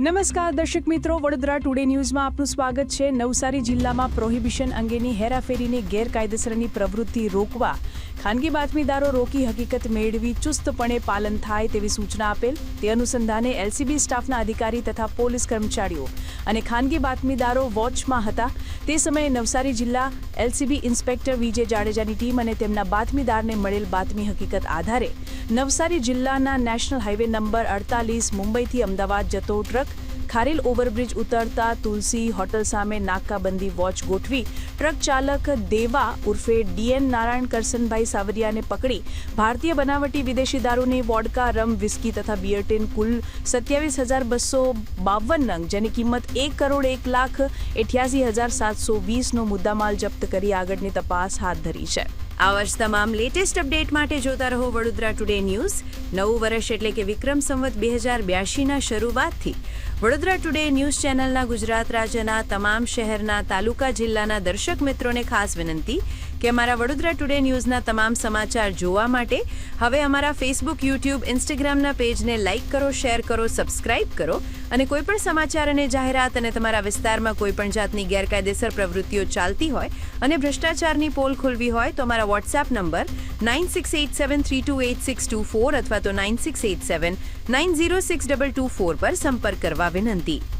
નમસ્કાર, દર્શક મિત્રો. વડોદરા ટુડે ન્યૂઝમાં આપનું સ્વાગત છે. નવસારી જિલ્લામાં પ્રોહિબિશન અંગેની હેરાફેરીની ગેરકાયદેસરની પ્રવૃત્તિ રોકવા. ખાનગી બાતમીદારો રોકી હકીકત મેળવી, ચુસ્તપણે પાલન થાય તેવી સૂચના આપેલ. તે અનુસંધાને એલસીબી સ્ટાફના અધિકારી તથા પોલીસ કર્મચારીઓ અને ખાનગી બાતમીદારો વોચમાં હતા. તે સમયે નવસારી જિલ્લા એલસીબી ઇન્સ્પેક્ટર વિજય જાડેજાની ટીમ અને તેમના બાતમીદારને મળેલ બાતમી હકીકત આધારે નવસારી જિલ્લાના નેશનલ હાઈવે નંબર અડતાલીસ મુંબઈથી અમદાવાદ જતો ટ્રક ખારેલ ઓવરબ્રિજ ઉતરતા તુલસી હોટલ સામે નાકાબંધી વોચ ગોઠવી ટ્રક ચાલક દેવા ઉર્ફે ડીએન નારાયણ કરસનભાઈ સાવરિયાને પકડી. ભારતીય બનાવટી વિદેશી દારૂની વોડકા, રમ, વિસ્કી તથા બિયર કુલ સત્યાવીસ હજાર બસો બાવન નંગ, જેની કિંમત એક કરોડ એક લાખ એઠ્યાસી હજાર સાતસો વીસનો મુદ્દામાલ જપ્ત કરી આગળની તપાસ હાથ ધરી છે. આવા જ તમામ લેટેસ્ટ અપડેટ માટે જોતા રહો વડોદરા ટુડે ન્યૂઝ. નવું વર્ષ એટલે કે વિક્રમ સંવત બે હજાર બ્યાસીના શરૂઆતથી. વડોદરા ટુડે ન્યૂઝ ચેનલના ગુજરાત રાજ્યના તમામ શહેરના તાલુકા જિલ્લાના દર્શક મિત્રોને ખાસ વિનંતી કે અમારા વડોદરા ટુડે ન્યૂઝના તમામ સમાચાર જોવા માટે હવે અમારા ફેસબુક યુટ્યુબ ઇન્સ્ટાગ્રામના પેજને લાઇક કરો શેર કરો સબસ્ક્રાઇબ કરો અને કોઈપણ સમાચાર અને જાહેરાત અને તમારા વિસ્તારમાં કોઈપણ જાતની ગેરકાયદેસર પ્રવૃત્તિઓ ચાલતી હોય અને ભ્રષ્ટાચારની પોલ ખોલવી હોય તો અમારા WhatsApp number nine six eight seven three two eight six two four અથવા તો nine six eight seven nine zero six double two four પર સંપર્ક કરવા વિનંતી.